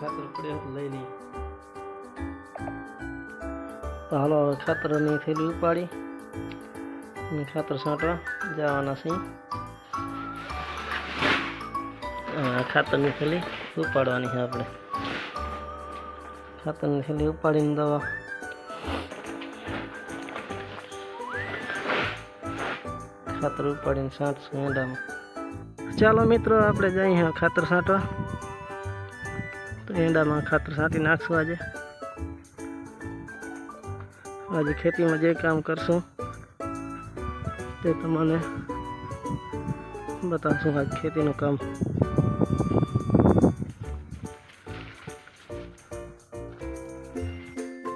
ખાતર પડે તો લઈ લઈએ. તો હાલો હવે ખાતરની થેલી ઉપાડી અને ખાતર છાંટવા જવાના છે ખાતર ખાતરની થેલી ઉપાડવાની છે આપણે. ખાતરની થેલી ઉપાડીને દવા. ખાતર ઉપાડીને છાંટશું એડામાં. ચાલો મિત્રો, આપણે જઈએ ખાતર છાંટવા. એંડામાં ખાતર છાંટી નાખશું આજે. આજે ખેતીમાં જે કામ કરશું તે તમને બતાવશું આજ ખેતીનું કામ.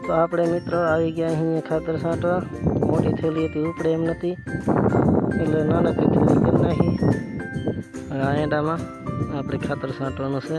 તો આપણે મિત્રો આવી ગયા અહીંયા ખાતર છાંટવા. મોટી થેલી હતી, ઉપડે એમ નથી. એટલે નાનકડી થેલી કરી નાખી? આ એંડામાં આપણે ખાતર છાંટવાનું છે.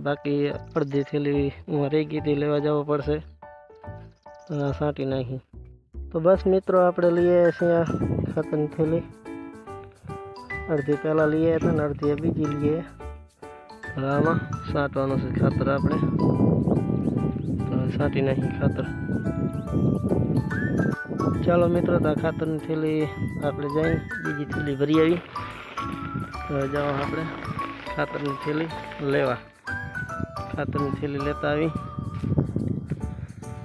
બાકી અડધી થેલી હું રહી ગઈ હતી લેવા જવું પડશે તો આ છાંટી નાખી તો બસ મિત્રો આપણે લઈએ છીએ આ ખાતરની થેલી અડધી પહેલાં લઈએ હતા ને અડધી બીજી લઈએ હવે આમાં છાંટવાનું છે ખાતર આપણે તો છાંટી નાખી ખાતર ચાલો મિત્રો તો આ ખાતરની થેલી આપણે જઈ બીજી થેલી ભરી આવી તો જાઓ આપણે ખાતરની થેલી લેવા ખાતરની થેલી લેતા આવી.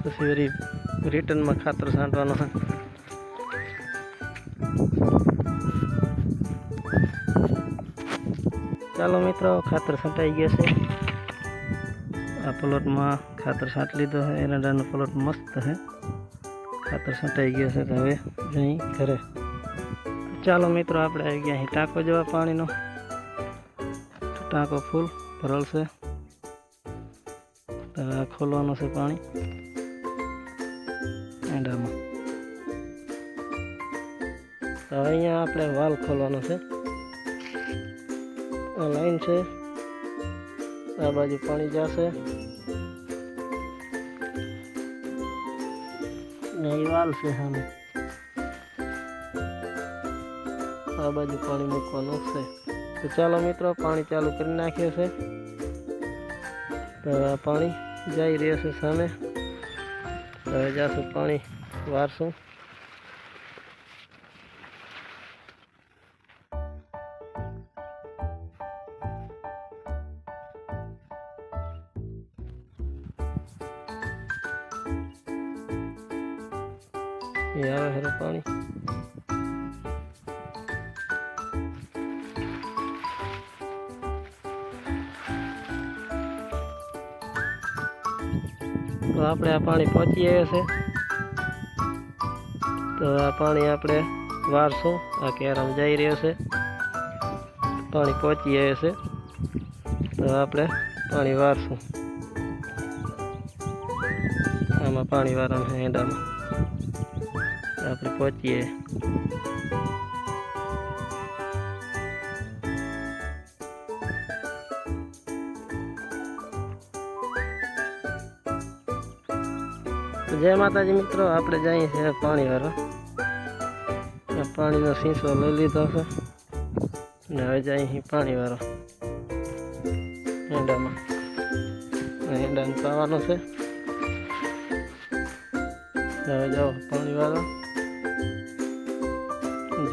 પછી વરી રિટર્નમાં ખાતર છાંટવાનું. હોય ચાલો મિત્રો, ખાતર છંટાઈ ગયા છે. આ પ્લોટમાં ખાતર છાંટી લીધો છે. એરંડાનો પ્લોટ મસ્ત છે. ખાતર છંટાઈ ગયો છે તો હવે જઈ ઘરે. ચાલો મિત્રો, આપણે આવી ગયા અહીં ટાંકો જેવા પાણીનો. ટાંકો ફૂલ ભરલ છે. તો આ ખોલવાનું છે પાણી એંડામાં તો હવે અહીંયા આપણે વાલ ખોલવાનો છે આ લાઈન છે આ બાજુ પાણી જશે ને એ વાલ છે સામે આ બાજુ પાણી મૂકવાનું છે તો ચાલો મિત્રો પાણી ચાલુ કરી નાખ્યું છે તો આ પાણી જઈ રહ્યું છે સામે તો હવે જાશું પાણી વારશું એ આવે ખરું પાણી આપણે આ પાણી પહોંચી આવ્યા છે. તો આ પાણી આપણે વારશું. આ કેરમ જઈ રહ્યો છે. પાણી પહોંચી આવ્યા છે. તો આપણે પાણી વારશું. આમાં પાણી વારવાનું છે એંડામાં. આપણે પહોંચીએ. જય માતાજી મિત્રો, આપણે જઈએ છીએ પાણી વાળો પાણીનો શીશો લઈ લીધો છે. ને હવે જઈએ અહીં પાણી વાળો હેંડામાં. હેંડાને પાવાનો છે. હવે જાઓ પાણી વાળો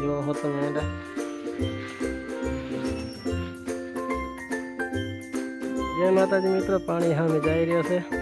જુઓ હો તમે એડા જય માતાજી મિત્રો, પાણી સામે જઈ રહ્યો છે.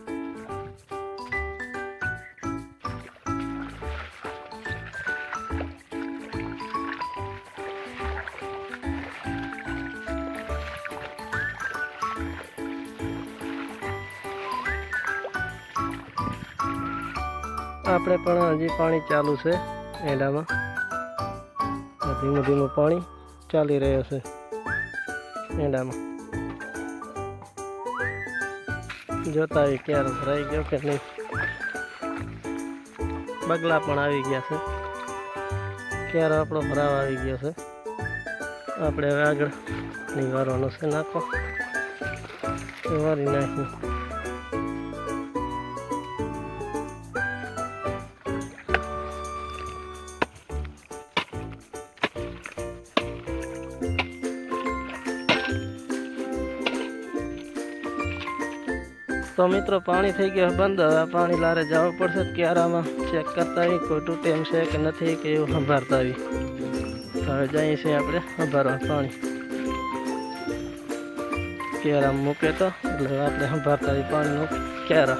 આપણે પણ હજી પાણી ચાલુ છે એંડામાં. ધીમું ધીમું પાણી ચાલી રહ્યો છે એંડામાં. જોતા આવી ક્યારે ભરાઈ ગયો કે નહીં. બગલા પણ આવી ગયા છે. ક્યારે આપણો ભરાવ આવી ગયો છે. આપણે હવે આગળ નિવારવાનો છે નાખો. વારી નાખી તો મિત્રો, પાણી થઈ ગયું. બંધ. હવે પાણી લારે જવું પડશે ક્યારામાં. ચેક કરતા આવી કોઈ તૂટેમ છે કે નથી કે એવું સંભાળતા આવી હવે જઈએ છીએ આપણે સંભાળવા પાણી. ક્યારામાં મૂકે તો, એટલે આપણે સંભાળતા આવી પાણીનું ક્યારા.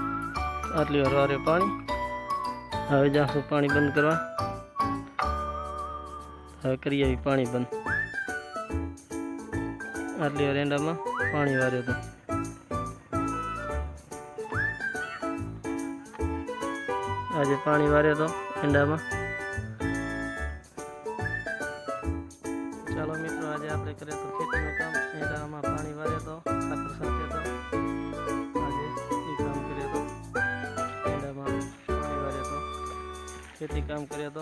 આટલી વાર વારે પાણી. હવે જાશું પાણી બંધ કરવા. હવે કરી આવી પાણી બંધ. આટલી વાર એંડામાં પાણી વાર્યો હતું આજે પાણી વાર્યો હતો એંડામાં. ખેતી કામ કર્યો તો?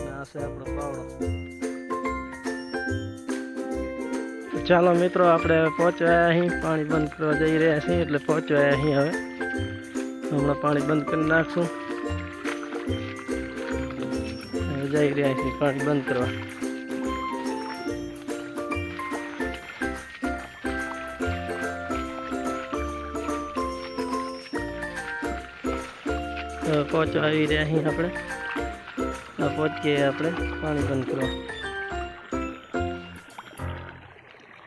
આ છે આપણો પાવડો. ચાલો મિત્રો, આપણે પહોંચવા અહીં. પાણી બંધ કરવા જઈ રહ્યા છીએ, એટલે પહોંચવા અહીં હવે. હમણાં પાણી બંધ કરી નાખશું. જઈ રહ્યા છીએ પાણી બંધ કરવા. હવે પહોંચવા આવી રહ્યા અહીં આપણે આ પહોંચીએ આપણે પાણી બંધ કરવા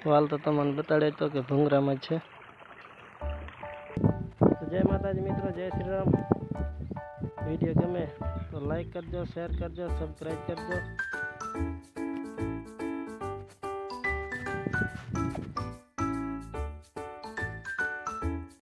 વાલ તો તમને બતાડે તો કે ભૂંગરામાં જ છે તો જય માતાજી મિત્રો જય શ્રી રામ વિડીયો ગમે તો લાઈક કરજો શેર કરજો સબસ્ક્રાઈબ કરજો